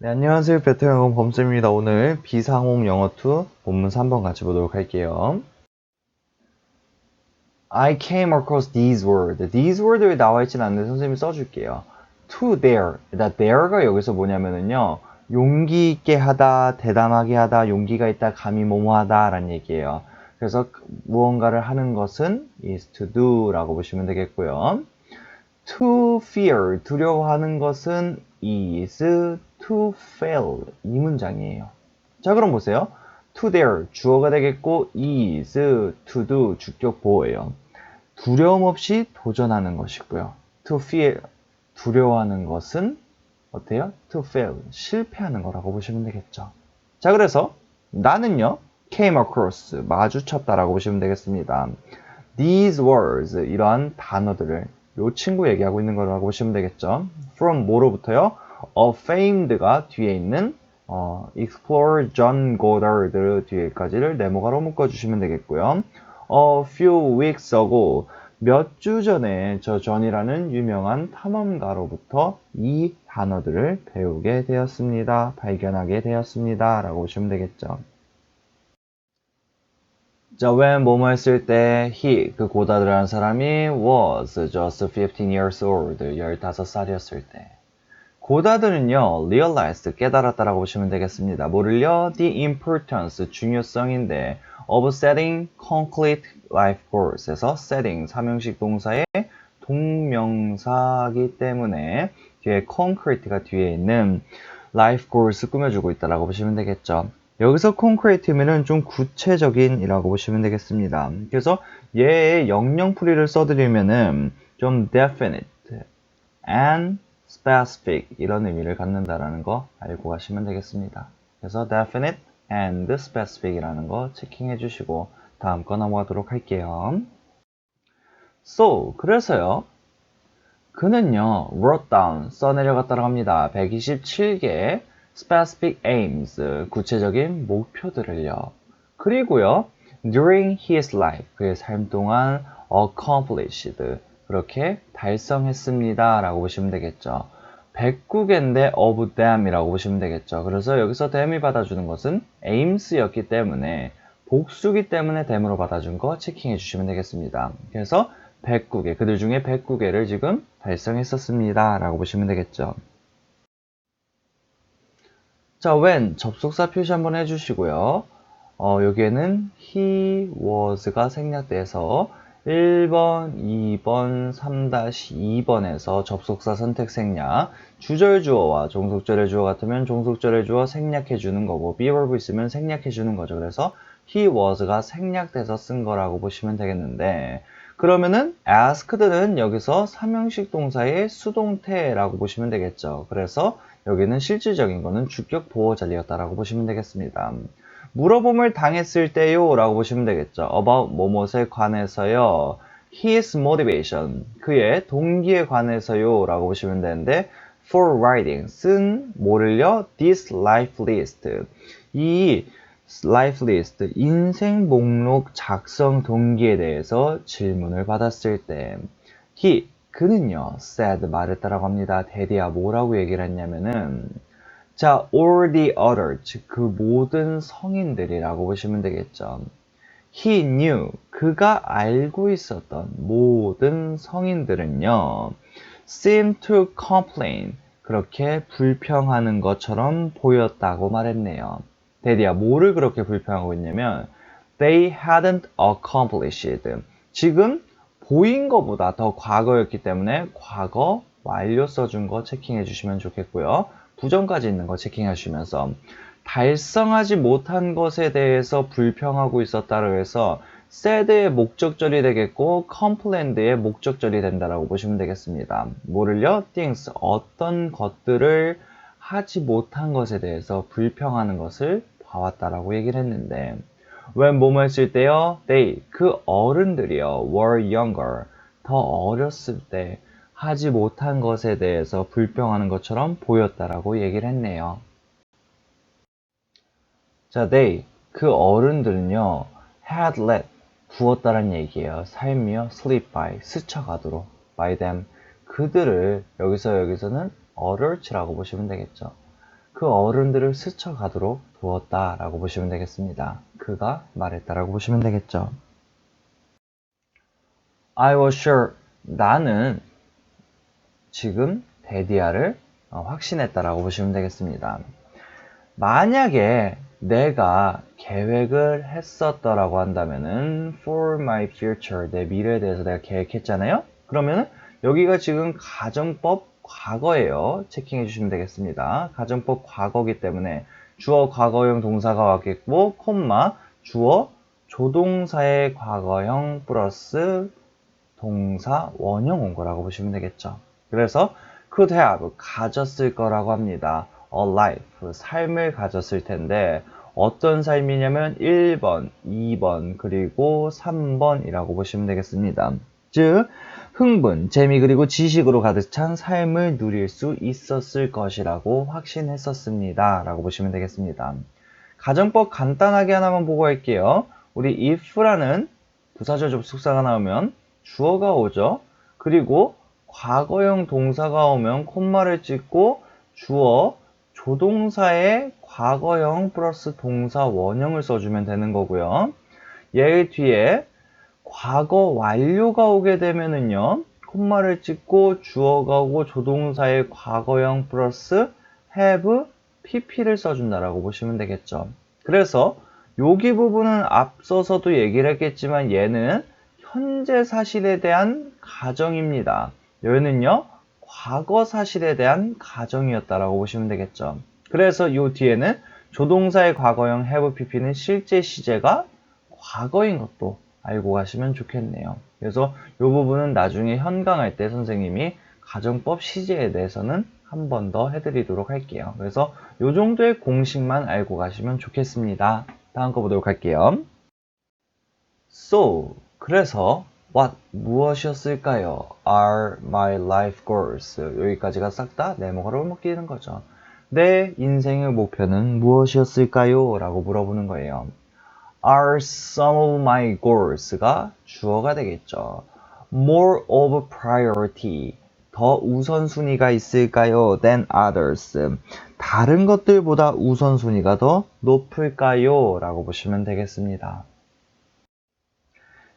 네, 안녕하세요. 베트남어 범쌤입니다. 오늘 비상홈 영어2 본문 3번 같이 보도록 할게요. I came across these words. These words에 나와 있진 않는데 선생님이 써줄게요. To dare. 나 dare가 여기서 뭐냐면은요. 용기 있게 하다, 대담하게 하다, 용기가 있다, 감히 뭐뭐하다 라는 얘기예요. 그래서 무언가를 하는 것은 is to do 라고 보시면 되겠고요. To fear, 두려워하는 것은 is to fail 이 문장이에요. 자 그럼 보세요. to dare 주어가 되겠고 is to do 주격 보호예요. 두려움 없이 도전하는 것이고요. to fear 두려워하는 것은 어때요? to fail 실패하는 거라고 보시면 되겠죠. 자 그래서 나는요 came across 마주쳤다라고 보시면 되겠습니다. These words 이러한 단어들을 요 친구 얘기하고 있는 거라고 보시면 되겠죠. From 뭐로부터요? Famed가 뒤에 있는 어, Explorer John Goddard 뒤에까지를 네모가로 묶어주시면 되겠고요. A few weeks ago 몇 주 전에 저 존이라는 유명한 탐험가로부터 이 단어들을 배우게 되었습니다. 발견하게 되었습니다. 라고 보시면 되겠죠. 자, when 뭐뭐 했을 때 he, 그 고다드라는 사람이 was just 15 years old, 15살이었을 때. 고다드는요, realized, 깨달았다라고 보시면 되겠습니다. 뭐를요? The importance, 중요성인데, of setting concrete life goals에서 setting, 삼형식 동사의 동명사기 때문에 뒤에 concrete가 뒤에 있는 life goals 꾸며주고 있다라고 보시면 되겠죠. 여기서 concrete면은 좀 구체적인이라고 보시면 되겠습니다. 그래서 얘의 영영풀이를 써드리면은 좀 definite and specific 이런 의미를 갖는다라는 거 알고 가시면 되겠습니다. 그래서 definite and specific이라는 거 체킹해 주시고 다음 거 넘어가도록 할게요. So 그래서요. 그는요 wrote down 써내려갔다고 합니다. 127개 specific aims 구체적인 목표들을요. 그리고요 during his life 그의 삶 동안 accomplished 그렇게 달성했습니다. 라고 보시면 되겠죠. 109개인데 of them이라고 보시면 되겠죠. 그래서 여기서 them이 받아주는 것은 aims였기 때문에 복수기 때문에 them으로 받아준 거 체킹해 주시면 되겠습니다. 그래서 109개, 그들 중에 109개를 지금 달성했었습니다. 라고 보시면 되겠죠. 자, when 접속사 표시 한번 해주시고요. 어, 여기에는 he was가 생략돼서 1번, 2번, 3-2번에서 접속사 선택 생략, 주절 주어와 종속절의 주어 같으면 종속절의 주어 생략해 주는 거고 be verb 있으면 생략해 주는 거죠. 그래서 he was가 생략돼서 쓴 거라고 보시면 되겠는데 그러면은 asked는 여기서 삼형식 동사의 수동태라고 보시면 되겠죠. 그래서 여기는 실질적인 거는 주격 보호 자리였다라고 보시면 되겠습니다. 물어봄을 당했을 때요 라고 보시면 되겠죠. about 뭐뭇에 관해서요. his motivation 그의 동기에 관해서요 라고 보시면 되는데 for writing 쓴 뭐를요? this life list 이 life list 인생 목록 작성 동기에 대해서 질문을 받았을 때 he 그는요 said 말했다라고 합니다. 대디야 뭐라고 얘기를 했냐면은 자, all the other, 즉 그 모든 성인들이라고 보시면 되겠죠. He knew, 그가 알고 있었던 모든 성인들은요, seemed to complain, 그렇게 불평하는 것처럼 보였다고 말했네요. 데디야, 뭐를 그렇게 불평하고 있냐면, they hadn't accomplished. 지금 보인 것보다 더 과거였기 때문에 과거 완료 써준 거 체킹해 주시면 좋겠고요. 부정까지 있는 거 체킹하시면서 달성하지 못한 것에 대해서 불평하고 있었다고 해서 sad의 목적절이 되겠고 complained의 목적절이 된다라고 보시면 되겠습니다. 뭐를요? things 어떤 것들을 하지 못한 것에 대해서 불평하는 것을 봐왔다라고 얘기를 했는데 when 뭐뭐 했을 때요? they 그 어른들이요 were younger 더 어렸을 때 하지 못한 것에 대해서 불평하는 것처럼 보였다라고 얘기를 했네요. 자, they 그 어른들은요 had let 부었다는 얘기예요. 삶이요 sleep by 스쳐가도록 by them 그들을 여기서 여기서는 adults라고 보시면 되겠죠. 그 어른들을 스쳐가도록 두었다라고 보시면 되겠습니다. 그가 말했다라고 보시면 되겠죠. I was sure 나는 지금 데디아를 어, 확신했다라고 보시면 되겠습니다. 만약에 내가 계획을 했었더라고 한다면은 for my future 내 미래에 대해서 내가 계획했잖아요. 그러면은 여기가 지금 가정법 과거예요. 체킹해 주시면 되겠습니다. 가정법 과거기 때문에 주어 과거형 동사가 왔겠고 콤마 주어 조동사의 과거형 플러스 동사 원형 온 거라고 보시면 되겠죠. 그래서 could have 가졌을 거라고 합니다. a life 삶을 가졌을 텐데 어떤 삶이냐면 1번, 2번, 그리고 3번이라고 보시면 되겠습니다. 즉 흥분, 재미 그리고 지식으로 가득 찬 삶을 누릴 수 있었을 것이라고 확신했었습니다. 라고 보시면 되겠습니다. 가정법 간단하게 하나만 보고 할게요. 우리 if라는 부사절 접속사가 나오면 주어가 오죠. 그리고 과거형 동사가 오면 콤마를 찍고 주어 조동사의 과거형 플러스 동사 원형을 써주면 되는 거고요. 얘 뒤에 과거 완료가 오게 되면은요. 콤마를 찍고 주어가 오고 조동사의 과거형 플러스 have pp를 써준다라고 보시면 되겠죠. 그래서 여기 부분은 앞서서도 얘기를 했겠지만 얘는 현재 사실에 대한 가정입니다. 여기는요, 과거 사실에 대한 가정이었다라고 보시면 되겠죠. 그래서 이 뒤에는 조동사의 과거형 have pp는 실제 시제가 과거인 것도 알고 가시면 좋겠네요. 그래서 이 부분은 나중에 현강할 때 선생님이 가정법 시제에 대해서는 한 번 더 해드리도록 할게요. 그래서 이 정도의 공식만 알고 가시면 좋겠습니다. 다음 거 보도록 할게요. So, 그래서 what 무엇이었을까요? are my life goals 여기까지가 싹 다 네모가로 묶이는 거죠. 내 인생의 목표는 무엇이었을까요? 라고 물어보는 거예요. are some of my goals가 주어가 되겠죠. more of priority 더 우선순위가 있을까요? than others 다른 것들보다 우선순위가 더 높을까요? 라고 보시면 되겠습니다.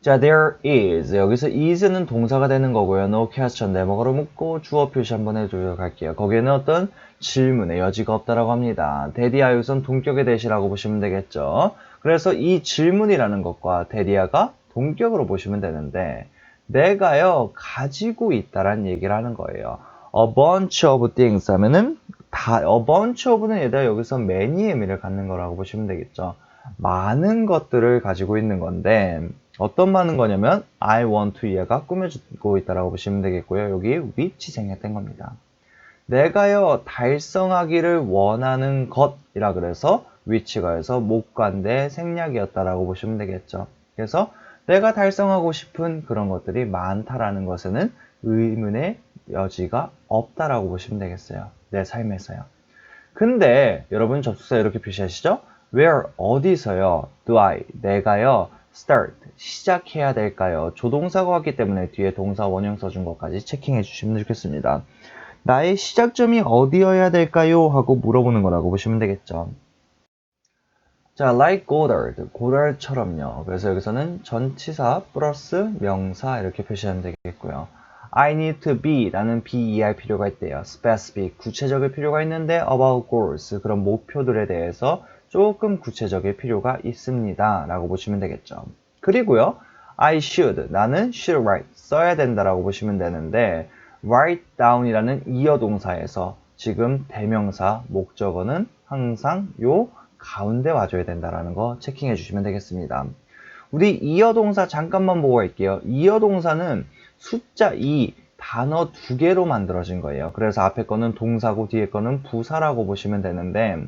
자, there is. 여기서 is는 동사가 되는 거고요. no question, 네모가로 묶고 주어 표시 한번 해주도록 할게요. 거기에는 어떤 질문의 여지가 없다라고 합니다. 대디아유선 동격의 대시라고 보시면 되겠죠. 그래서 이 질문이라는 것과 대디아가 동격으로 보시면 되는데 내가요 가지고 있다라는 얘기를 하는 거예요. a bunch of things 하면은 다 a bunch of는 얘들아 여기서 many의 의미를 갖는 거라고 보시면 되겠죠. 많은 것들을 가지고 있는 건데 어떤 많은 거냐면 I want to 얘가 꾸며주고 있다라고 보시면 되겠고요. 여기 which 생략된 겁니다. 내가요 달성하기를 원하는 것이라 그래서 which가 해서 목관대 생략이었다라고 보시면 되겠죠. 그래서 내가 달성하고 싶은 그런 것들이 많다라는 것에는 의문의 여지가 없다라고 보시면 되겠어요. 내 삶에서요. 근데 여러분 접속사 이렇게 표시하시죠? Where 어디서요? Do I 내가요 start 시작해야 될까요? 조동사가 왔기 때문에 뒤에 동사 원형 써준 것까지 체킹해 주시면 좋겠습니다. 나의 시작점이 어디여야 될까요? 하고 물어보는 거라고 보시면 되겠죠. 자, like Goddard, 고달처럼요. 그래서 여기서는 전치사 플러스 명사 이렇게 표시하면 되겠고요. I need to be 라는 be 할 필요가 있대요. specific, 구체적일 필요가 있는데 about goals, 그런 목표들에 대해서 조금 구체적일 필요가 있습니다. 라고 보시면 되겠죠. 그리고요, I should, 나는 should write, 써야 된다라고 보시면 되는데 write down이라는 이어 동사에서 지금 대명사 목적어는 항상 요 가운데 와줘야 된다라는 거 체킹해 주시면 되겠습니다. 우리 이어 동사 잠깐만 보고 갈게요. 이어 동사는 숫자 2 단어 두 개로 만들어진 거예요. 그래서 앞에 거는 동사고 뒤에 거는 부사라고 보시면 되는데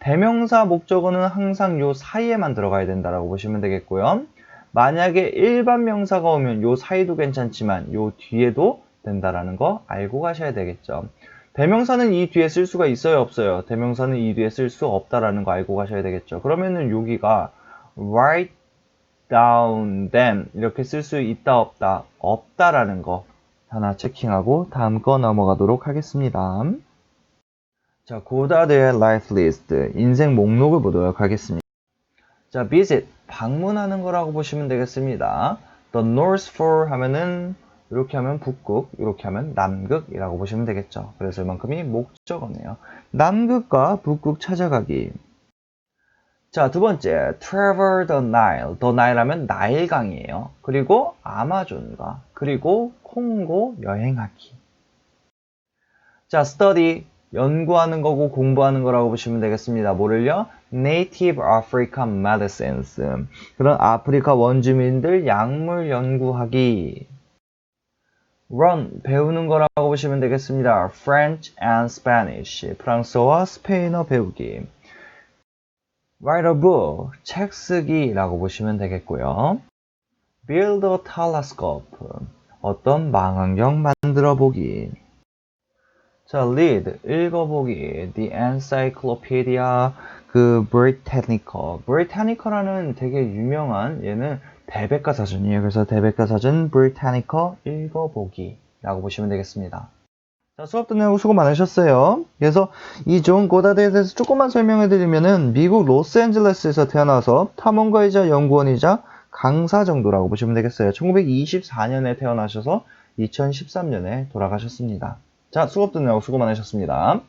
대명사 목적어는 항상 요 사이에만 들어가야 된다라고 보시면 되겠고요. 만약에 일반 명사가 오면 요 사이도 괜찮지만 요 뒤에도 된다라는 거 알고 가셔야 되겠죠. 대명사는 이 뒤에 쓸 수가 있어요, 없어요? 대명사는 이 뒤에 쓸 수 없다라는 거 알고 가셔야 되겠죠. 그러면은 여기가 write down them 이렇게 쓸 수 있다, 없다, 없다라는 거 하나 체킹하고 다음 거 넘어가도록 하겠습니다. 자, 고다드의 life list, 인생 목록을 보도록 하겠습니다. 자, visit, 방문하는 거라고 보시면 되겠습니다. The North Pole 하면은 이렇게 하면 북극, 이렇게 하면 남극이라고 보시면 되겠죠. 그래서 이만큼이 목적어네요. 남극과 북극 찾아가기. 자, 두 번째, travel the Nile. the Nile 하면 나일강이에요. 그리고 아마존과 그리고 콩고 여행하기. 자, study 연구하는 거고 공부하는 거라고 보시면 되겠습니다. 뭐를요? Native African Medicines. 그런 아프리카 원주민들 약물 연구하기. Run 배우는 거라고 보시면 되겠습니다. French and Spanish. 프랑스어와 스페인어 배우기. Write a book. 책 쓰기라고 보시면 되겠고요. Build a telescope. 어떤 망원경 만들어 보기. 자, read, 읽어보기, the encyclopedia, 그 Britannica. Britannica라는 되게 유명한 얘는 대백과 사전이에요. 그래서 대백과 사전 Britannica 읽어보기라고 보시면 되겠습니다. 자, 수업 듣느라고 수고 많으셨어요. 그래서 이 존 고다드에 대해서 조금만 설명해 드리면은 미국 로스앤젤레스에서 태어나서 탐험가이자 연구원이자 강사 정도라고 보시면 되겠어요. 1924년에 태어나셔서 2013년에 돌아가셨습니다. 자, 수업 듣느라고 수고 많으셨습니다.